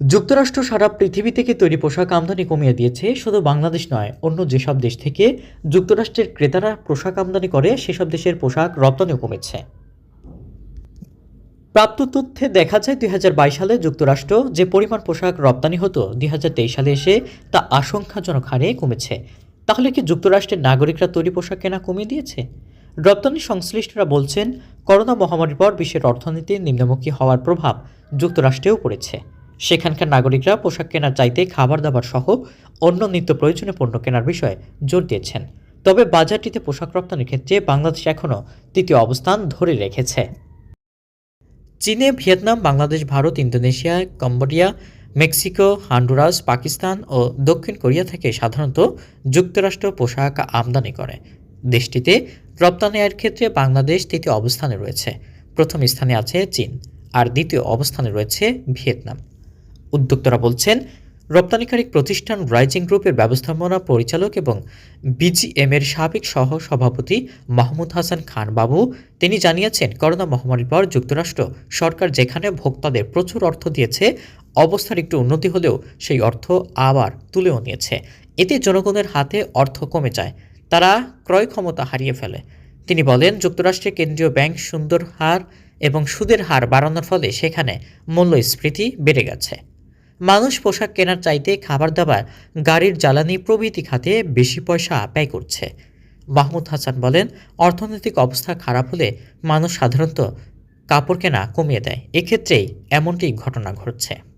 যুক্তরাষ্ট্র সারা পৃথিবী থেকে তৈরি পোশাক আমদানি কমিয়ে দিয়েছে, শুধু বাংলাদেশ নয়, অন্য যেসব দেশ থেকে যুক্তরাষ্ট্রের ক্রেতারা পোশাক আমদানি করে, সেসব দেশের পোশাক রপ্তানিও কমেছে। প্রাপ্ত তথ্যে দেখা যায়, দুই হাজার বাইশ সালে যুক্তরাষ্ট্র যে পরিমাণ পোশাক রপ্তানি হতো, দুই হাজার তেইশ সালে এসে তা আশঙ্কাজনক হারে কমেছে। তাহলে কি যুক্তরাষ্ট্রের নাগরিকরা তৈরি পোশাক কেনা কমিয়ে দিয়েছে? রপ্তানি সংশ্লিষ্টরা বলছেন, করোনা মহামারীর পর বিশ্বের অর্থনীতি নিম্নমুখী হওয়ার প্রভাব যুক্তরাষ্ট্রেও পড়েছে। সেখানকার নাগরিকরা পোশাক কেনার চাইতে খাবার দাবার সহ অন্য নিত্য প্রয়োজনীয় পণ্য কেনার বিষয়ে জোর দিয়েছেন। তবে বাজারটিতে পোশাক রপ্তানির ক্ষেত্রে বাংলাদেশ এখনও তৃতীয় অবস্থান ধরে রেখেছে। চীনে Vietnam, Bangladesh, Bharat, Indonesia, Cambodia, Mexico, Honduras, Pakistan ও দক্ষিণ কোরিয়া থেকে সাধারণত যুক্তরাষ্ট্র পোশাক আমদানি করে। দেশটিতে রপ্তানি আয়ের ক্ষেত্রে বাংলাদেশ তৃতীয় অবস্থানে রয়েছে। প্রথম স্থানে আছে চীন, আর দ্বিতীয় অবস্থানে রয়েছে ভিয়েতনাম। উদ্যোক্তারা বলছেন, রপ্তানিকারী প্রতিষ্ঠান রাইজিং গ্রুপের ব্যবস্থাপনা পরিচালক এবং বিজিএম এর সাবেক সহ সভাপতি মাহমুদ হাসান খান বাবু, তিনি জানিয়েছেন, করোনা মহামারীর পর যুক্তরাষ্ট্র সরকার যেখানে ভোক্তাদের প্রচুর অর্থ দিয়েছে, অবস্থার একটু উন্নতি হলেও সেই অর্থ আবার তুলেও নিয়েছে। এতে জনগণের হাতে অর্থ কমে যায়, তারা ক্রয় ক্ষমতা হারিয়ে ফেলে। তিনি বলেন যুক্তরাষ্ট্রের কেন্দ্রীয় ব্যাংক সুন্দর হার এবং সুদের হার বাড়ানোর ফলে সেখানে মূল্যস্ফীতি বেড়ে গেছে। মানুষ পোশাক কেনার চাইতে খাবার দাবার গাড়ির জ্বালানি প্রভৃতি খাতে বেশি পয়সা ব্যয় করছে। মাহমুদ হাসান বলেন, অর্থনৈতিক অবস্থা খারাপ হলে মানুষ সাধারণত কাপড় কেনা কমিয়ে দেয়। এক্ষেত্রেই এমনটি ঘটনা ঘটছে।